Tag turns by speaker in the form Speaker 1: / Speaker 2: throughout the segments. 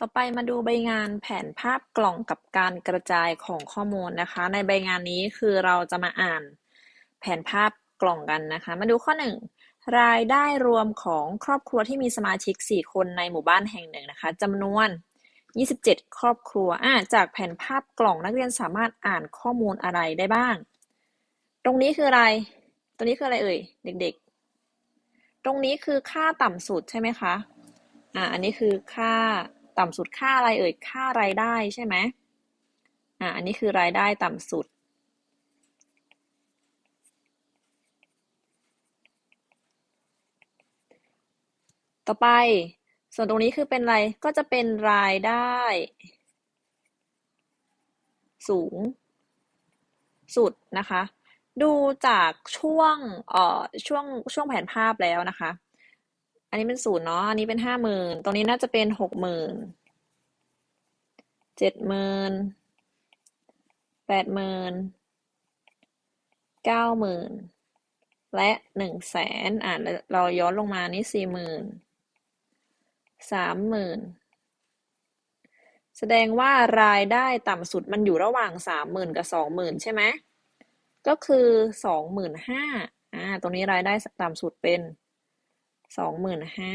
Speaker 1: ต่อไปมาดูใบงานแผนภาพกล่องกับการกระจายของข้อมูลนะคะ ในใบงานนี้คือเราจะมาอ่านแผนภาพกล่องกันนะคะ มาดูข้อหนึ่งรายได้รวมของครอบครัวที่มีสมาชิก 4 คนในหมู่บ้านแห่งหนึ่งนะคะจำนวน 27 ครอบครัวอ่าจากแผนภาพกล่องนักเรียนสามารถอ่านข้อมูลอะไรได้บ้าง ตรงนี้คืออะไรตรงนี้คืออะไรเอ่ยเด็กๆ ตรงนี้คือค่าต่ำสุดใช่ไหมคะอ่าอันนี้คือค่า ต่ำสุดค่าอะไรเอ่ยค่ารายได้ใช่ไหมอ่าอันนี้คือรายได้ต่ำสุด ต่อไป ส่วนตรงนี้คือเป็นอะไรก็จะเป็นรายได้ สูง สุดนะคะ ดูจากช่วงเอ่อช่วงช่วงแผนภาพแล้วนะคะ อันนี้เป็นศูนย์เนาะ อันนี้เป็นห้าหมื่นตรงนี้น่าจะเป็นหกหมื่นเจ็ดหมื่นแปดหมื่นเก้าหมื่นและหนึ่งแสนอ่านเราย้อนลงมานี่สี่หมื่นสามหมื่นแสดงว่ารายได้ต่ำสุดมันอยู่ระหว่างสามหมื่นกับสองหมื่นใช่ไหมก็คือสองหมื่นห้าอ่าตรงนี้รายได้ต่ำสุดเป็น สองหมื่นห้า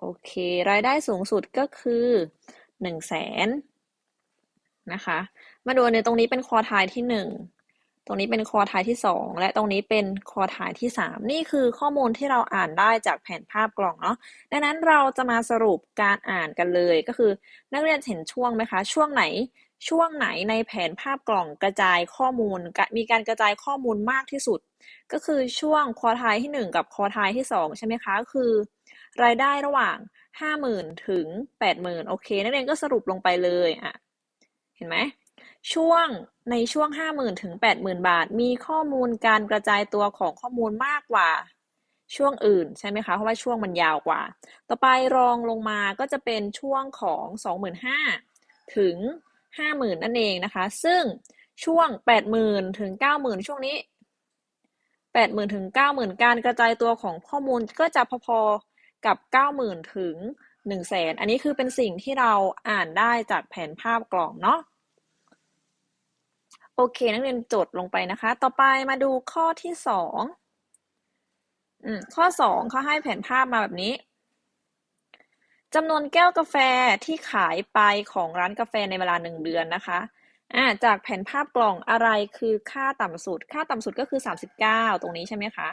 Speaker 1: โอเค รายได้สูงสุดก็คือหนึ่งแสนนะคะ มาดูในตรงนี้เป็นคอทายที่หนึ่งตรงนี้เป็นคอทายที่สองและตรงนี้เป็นคอทายที่สามนี่คือข้อมูลที่เราอ่านได้จากแผนภาพกล่องเนาะดังนั้นเราจะมาสรุปการอ่านกันเลยก็คือ นักเรียนเห็นช่วงไหมคะ ช่วงไหน ช่วงไหนในแผนภาพกล่องกระจายข้อมูล มีการกระจายข้อมูลมากที่สุด ก็คือช่วงคอทายที่หนึ่งกับคอทายที่สองใช่ไหมคะก็คือ รายได้ระหว่างห้าหมื่นถึงแปดหมื่นโอเค นักเรียนก็สรุปลงไปเลยอะเห็นไหมช่วงในช่วง 50,000 ถึง 80,000 บาท มีข้อมูลการกระจายตัวของข้อมูลมากกว่าช่วงอื่นใช่ไหมคะ เพราะว่าช่วงมันยาวกว่า ต่อไปรองลงมาก็จะเป็นช่วงของ 25,000 ถึง 50,000 นั่นเองนะคะ ซึ่งช่วง 80,000 ถึง 90,000 ช่วงนี้ 80,000 ถึง 90,000 การกระจายตัวของข้อมูลก็จะพอๆกับ 90,000 ถึงหนึ่งแสนอันนี้คือเป็นสิ่งที่เราอ่านได้จากแผนภาพกล่องเนาะโอเค นักเรียนจดลงไปนะคะ ต่อไปมาดูข้อที่สองข้อสองเขาให้แผนภาพมาแบบนี้ จำนวนแก้วกาแฟที่ขายไปของร้านกาแฟในเวลาหนึ่งเดือนนะคะอ่าจากแผนภาพกล่องอะไรคือค่าต่ำสุด ค่าต่ำสุดก็คือสามสิบเก้าตรงนี้ใช่ไหมคะ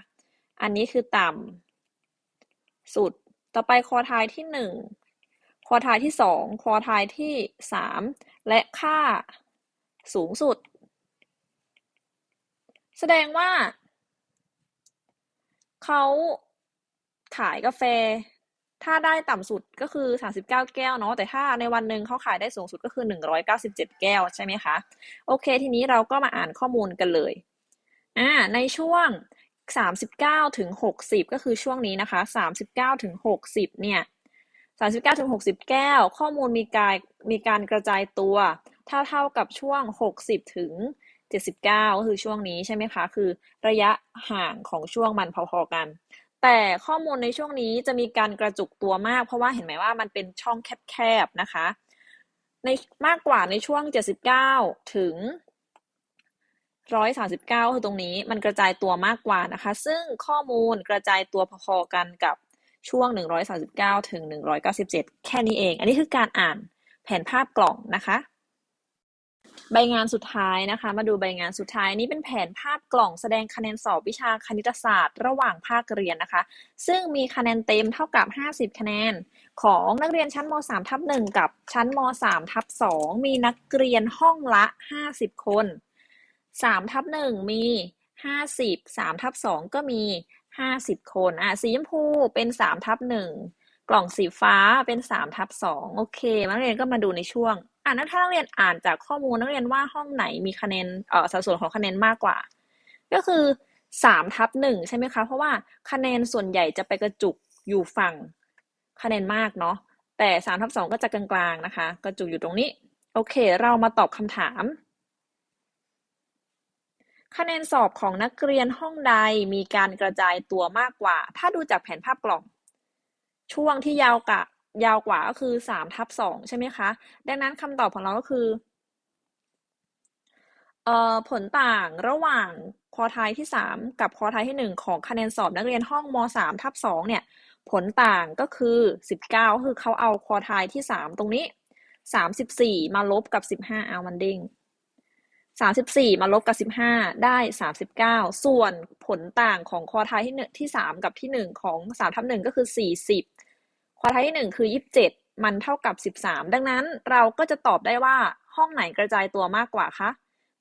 Speaker 1: อันนี้คือต่ำสุด ต่อไปคอทายที่หนึ่งคอทายที่สองคอทายที่สามและค่าสูงสุด แสดงว่า เขาขายกาแฟ ถ้าได้ต่ำสุดก็คือ 39 แก้วเนาะแต่ถ้าในวันหนึ่งเขาขายได้สูงสุดก็คือ 197 แก้วใช่ไหมคะ โอเค ทีนี้เราก็มาอ่านข้อมูลกันเลยอ่าในช่วงสามสิบเก้าถึงหกสิบก็คือช่วงนี้นะคะสามสิบเก้าถึงหกสิบเนี่ยสามสิบเก้าถึงหกสิบแก้ว ข้อมูลมีการมีการกระจายตัวเท่าเท่ากับช่วงหกสิบถึงเจ็ดสิบเก้าก็คือช่วงนี้ใช่ไหมคะ คือระยะห่างของช่วงมันพอๆกัน แต่ข้อมูลในช่วงนี้จะมีการกระจุกตัวมาก เพราะว่าเห็นไหมว่ามันเป็นช่องแคบๆนะคะ ในมากกว่าในช่วงเจ็ดสิบเก้าถึงร้อยสาสิบเก้าคือตรงนี้มันกระจายตัวมากกว่านะคะ ซึ่งข้อมูลกระจายตัวพอๆกันกับช่วงหนึ่งร้อยสาสิบเก้าถึงหนึ่งร้อยเก้าสิบเจ็ดแค่นี้เอง อันนี้คือการอ่านแผนภาพกล่องนะคะ ใบงานสุดท้ายนะคะ มาดูใบงานสุดท้ายนี้เป็นแผนภาพกล่องแสดงคะแนนสอบวิชาคณิตศาสตร์ระหว่างภาคเรียนนะคะ ซึ่งมีคะแนนเต็มเท่ากับ 50 คะแนน ของนักเรียนชั้นม .3 ทับ1กับชั้นม .3 ทับ2มีนักเรียนห้องละ 50 คนสามทับหนึ่งมีห้าสิบสามทับสองก็มีห้าสิบคนอะสีชมพูเป็นสามทับหนึ่งกล่องสีฟ้าเป็นสามทับสองโอเคนักเรียนก็มาดูในช่วง อ่านักถ้านักเรียนอ่านจากข้อมูลนักเรียนว่าห้องไหนมีคะแนนเอ่อสัดส่วนของคะแนนมากกว่า ก็คือสามทับหนึ่งใช่ไหมคะ เพราะว่าคะแนนส่วนใหญ่จะไปกระจุกอยู่ฝั่งคะแนนมากเนาะแต่สามทับสองก็จะกลางๆนะคะ กระจุกอยู่ตรงนี้ โอเค เรามาตอบคำถาม คะแนนสอบของนักเรียนห้องใดมีการกระจายตัวมากกว่า ถ้าดูจากแผนภาพกล่อง ช่วงที่ยาวกะ ยาวกว่าก็คือสามทับสองใช่ไหมคะ ดังนั้นคำตอบของเราก็คือเอ่อผลต่างระหว่างคอไทายที่สามกับคอไทายที่หนึ่งของคะแนนสอบนักเรียนห้องมสามทับสองเนี่ย ผลต่างก็คือสิบเก้าคือเขาเอาคอไทายที่สามตรงนี้สามสิบสี่มาลบกับสิบห้าเอามันเด้งสามสิบสี่มาลบกับสิบห้าได้สามสิบเก้าส่วนผลต่างของคอไทายที่หนึ่งที่สามกับที่หนึ่งของสามทับหนึ่งก็คือสี่สิบ ควอไทายที่หนึ่งคือยี่สิบเจ็ดมันเท่ากับสิบสามดังนั้นเราก็จะตอบได้ว่าห้องไหนกระจายตัวมากกว่าคะ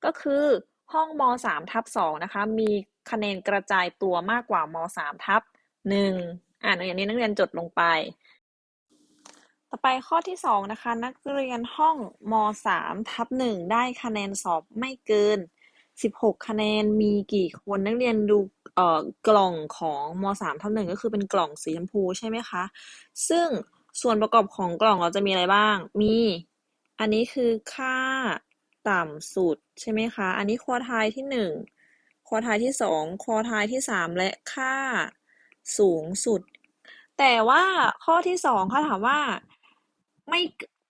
Speaker 1: ก็คือห้องมสามทับสองนะคะ มีคะแนนกระจายตัวมากกว่ามสามทับหนึ่งอ่านอย่างนี้นักเรียนจดลงไป ต่อไปข้อที่สองนะคะ นักเรียนห้องมสามทับหนึ่งได้คะแนนสอบไม่เกิน สิบหกคะแนนมีกี่คน นักเรียนดูเอ่อกล่องของ มสามทับหนึ่งก็คือเป็นกล่องสีชมพูใช่ไหมคะ ซึ่งส่วนประกอบของกล่องเราจะมีอะไรบ้าง มี อันนี้คือค่าต่ำสุดใช่ไหมคะ อันนี้ควอไทายที่หนึ่งควอไทายที่สองควอไทายที่สามและค่าสูงสุด แต่ว่าข้อที่สองเขาถามว่าไม่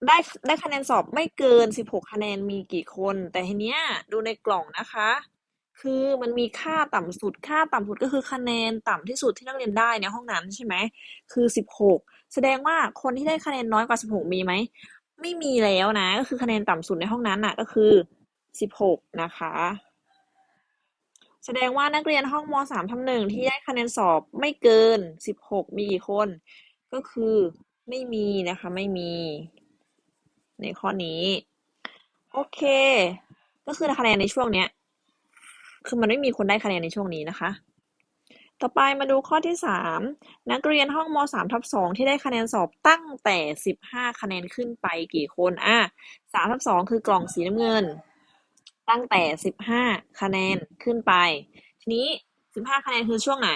Speaker 1: ได้ได้คะแนนสอบไม่เกินสิบหกคะแนนมีกี่คน แต่ทีเนี้ยดูในกล่องนะคะ คือมันมีค่าต่ำสุดค่าต่ำสุดก็คือคะแนนต่ำที่สุดที่นักเรียนได้ในห้องนั้นใช่ไหมคือสิบหกแสดงว่าคนที่ได้คะแนนน้อยกว่าสิบหกมีไหมไม่มีแล้วนะ ก็คือคะแนนต่ำสุดในห้องนั้นน่ะก็คือสิบหกนะคะ แสดงว่านักเรียนห้องมสามทับหนึ่งที่ได้คะแนนสอบไม่เกินสิบหกมีกี่คน ก็คือไม่มีนะคะไม่มี ในข้อนี้ โอเค ก็คือคะแนนในช่วงเนี้ย คือมันไม่มีคนได้คะแนนในช่วงนี้นะคะ ต่อไปมาดูข้อที่สามนักเรียนห้องมสามทับสองที่ได้คะแนนสอบตั้งแต่สิบห้าคะแนนขึ้นไปกี่คน อะสามทับสองคือกล่องสีน้ำเงิน ตั้งแต่สิบห้าคะแนนขึ้นไป ทีนี้สิบห้าคะแนนคือช่วงไหน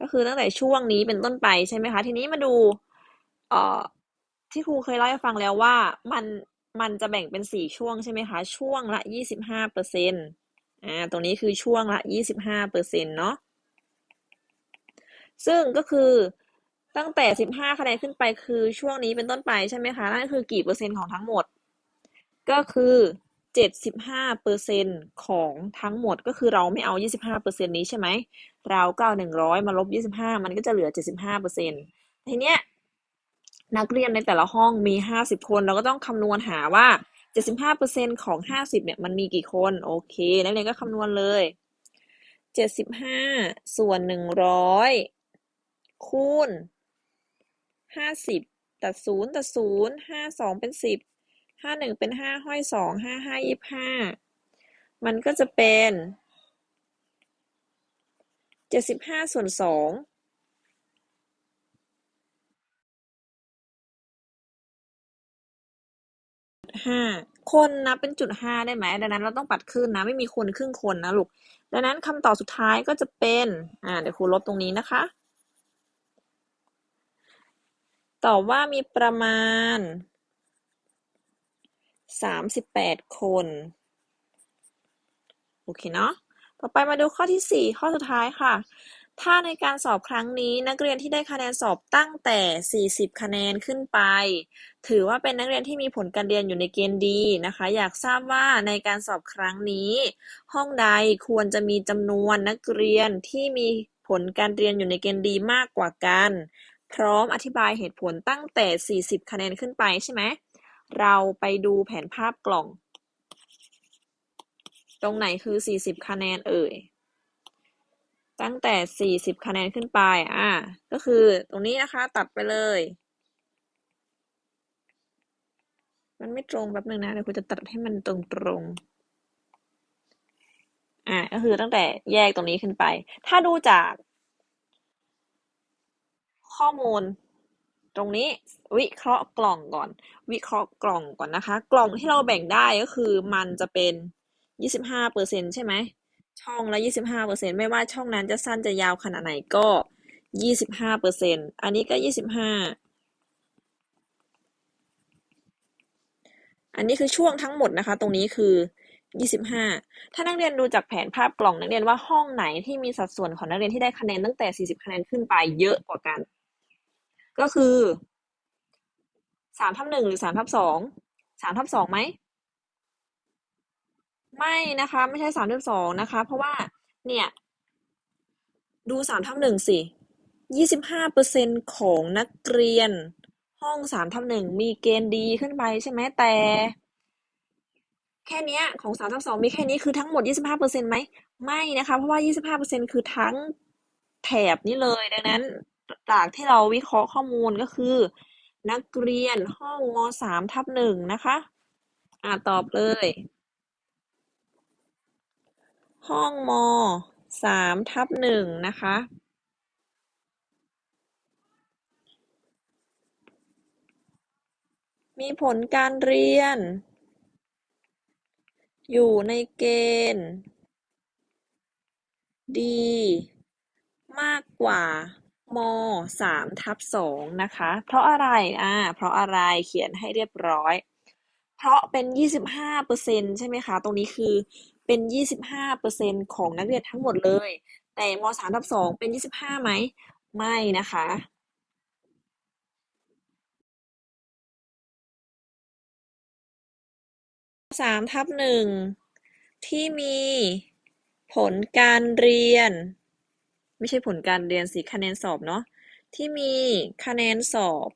Speaker 1: ก็คือตั้งแต่ช่วงนี้เป็นต้นไปใช่ไหมคะ ทีนี้มาดู เอ่อ ที่ครูเคยเล่าให้ฟังแล้วว่ามันมันจะแบ่งเป็นสี่ช่วงใช่ไหมคะ ช่วงละยี่สิบห้าเปอร์เซ็นต์อ่าตรงนี้คือช่วงละยี่สิบห้าเปอร์เซ็นต์เนาะซึ่งก็คือตั้งแต่สิบห้าคะแนนขึ้นไปคือช่วงนี้เป็นต้นไปใช่ไหมคะนั่นคือกี่เปอร์เซ็นต์ของทั้งหมด ก็คือเจ็ดสิบห้าเปอร์เซ็นต์ของทั้งหมดก็คือเราไม่เอายี่สิบห้าเปอร์เซ็นต์นี้ใช่ไหมเราก็เอาหนึ่งร้อยมาลบยี่สิบห้ามันก็จะเหลือเจ็ดสิบห้าเปอร์เซ็นต์ทีเนี้ย นักเรียนในแต่ละห้องมีห้าสิบคน เราก็ต้องคำนวณหาว่าเจ็ดสิบห้าเปอร์เซ็นของห้าสิบเนี่ยมันมีกี่คน โอเค นักเรียนก็คำนวณเลยเจ็ดสิบห้าส่วนหนึ่งร้อยคูณห้าสิบตัดศูนย์ตัดศูนย์ห้าสองเป็นสิบห้าหนึ่งเป็นห้าห้อยสองห้าห้ายี่ห้ามันก็จะเป็นเจ็ดสิบห้าส่วนสอง ห้าคนนับเป็นจุดห้าได้ไหมดังนั้นเราต้องปัดขึ้นนะ ไม่มีคนครึ่งคนนะลูก ดังนั้นคำตอบสุดท้ายก็จะเป็น อ่า เดี๋ยวครูลบตรงนี้นะคะ ตอบว่ามีประมาณสามสิบแปดคน โอเคเนาะ ต่อไปมาดูข้อที่สี่ข้อสุดท้ายค่ะ ถ้าในการสอบครั้งนี้ นักเรียนที่ได้คะแนนสอบตั้งแต่ 40 คะแนนขึ้นไป ถือว่าเป็นนักเรียนที่มีผลการเรียนอยู่ในเกณฑ์ดีนะคะ อยากทราบว่าในการสอบครั้งนี้ ห้องใดควรจะมีจำนวนนักเรียนที่มีผลการเรียนอยู่ในเกณฑ์ดีมากกว่ากัน พร้อมอธิบายเหตุผลตั้งแต่ 40 คะแนนขึ้นไปใช่ไหม เราไปดูแผนภาพกล่อง ตรงไหนคือ 40 คะแนนเอ่ย ตั้งแต่ 40 คะแนนขึ้นไป อ่า ก็คือตรงนี้นะคะตัดไปเลย มันไม่ตรงแป๊บนึงนะ เดี๋ยวคุณจะตัดให้มันตรงตรงอ่า ก็คือตั้งแต่แยกตรงนี้ขึ้นไป ถ้าดูจาก ข้อมูล ตรงนี้วิเคราะห์กล่องก่อน วิเคราะห์กล่องก่อนนะคะ กล่องที่เราแบ่งได้ก็คือมันจะเป็น 25เปอร์เซ็นใช่ไหม ช่องละ 25เปอร์เซ็นไม่ว่าช่องนั้นจะสั้นจะยาวขนาดไหนก็ 25เปอร์เซ็นอันนี้ก็ 25 อันนี้คือช่วงทั้งหมดนะคะ ตรงนี้คือ 25 ถ้านักเรียนดูจากแผนภาพกล่องนักเรียนว่าห้องไหนที่มีสัดส่วนของนักเรียนที่ได้คะแนนตั้งแต่ 40 คะแนนขึ้นไปเยอะกว่ากัน ก็คือสามทับหนึ่งหรือสามทับสองสามทับสองไหม ไม่นะคะ ไม่ใช่สามทับสองนะคะ เพราะว่าเนี่ย ดูสามทับหนึ่งสิยี่สิบห้าเปอร์เซ็นของนักเรียน ห้องสามทับหนึ่งมีเกณฑ์ดีขึ้นไปใช่ไหมแต่ แค่เนี้ยของสามทับสองมีแค่นี้คือทั้งหมดยี่สิบห้าเปอร์เซ็นไหมไม่นะคะ เพราะว่ายี่สิบห้าเปอร์เซ็นคือทั้งแถบนี้เลยดังนั้นจากที่เราวิเคราะห์ข้อมูลก็คือ นักเรียนห้องมสามทับหนึ่งนะคะ อ่าตอบเลย ห้องมสามทับหนึ่งนะคะ มีผลการเรียน อยู่ในเกณฑ์ ดี มากกว่ามสามทับสองนะคะ เพราะอะไร อ่า เพราะอะไร เขียนให้เรียบร้อย เพราะเป็นยี่สิบห้าเปอร์เซ็นใช่ไหมคะ ตรงนี้คือ เป็นยี่สิบห้าเปอร์เซ็นของนักเรียนทั้งหมดเลย แต่มสามทับสองเป็นยี่สิบห้าไหม ไม่นะคะสามทับหนึ่งที่มีผลการเรียน ไม่ใช่ผลการเรียนสิคะแนนสอบเนาะที่มีคะแนนสอบ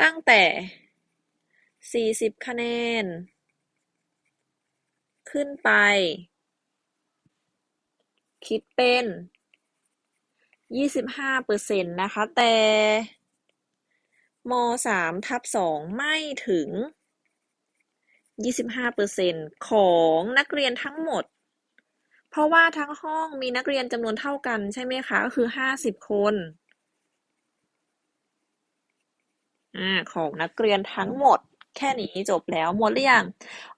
Speaker 1: ตั้งแต่ 40คะแนน ขึ้นไป คิดเป็น25เปอร์เซ็นต์นะคะ แต่ม3ทับ2ไม่ถึง25เปอร์เซ็นต์ของนักเรียนทั้งหมด เพราะว่าทั้งห้องมีนักเรียนจำนวนเท่ากันใช่ไหมคะ ก็คือ50คนอ่าของนักเรียนทั้งหมด แค่นี้จบแล้วหมดหรือยัง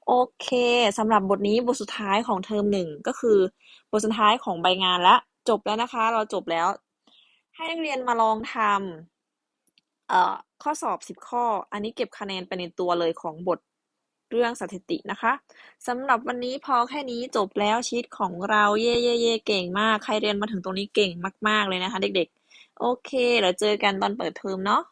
Speaker 1: โอเคสำหรับบทนี้บทสุดท้ายของเทอมหนึ่งก็คือบทสุดท้ายของใบงานละจบแล้วนะคะ เราจบแล้ว ให้นักเรียนมาลองทำเอ่อข้อสอบสิบข้อ อันนี้เก็บคะแนนไปในตัวเลยของบทเรื่องสถิตินะคะสำหรับวันนี้พอแค่นี้จบแล้วชีตของเราเย่เย่เย่เก่งมาก ใครเรียนมาถึงตรงนี้เก่งมาก ๆเลยนะคะ เด็กๆ โอเคเดี๋ยวเจอกันตอนเปิดเทอมเนาะ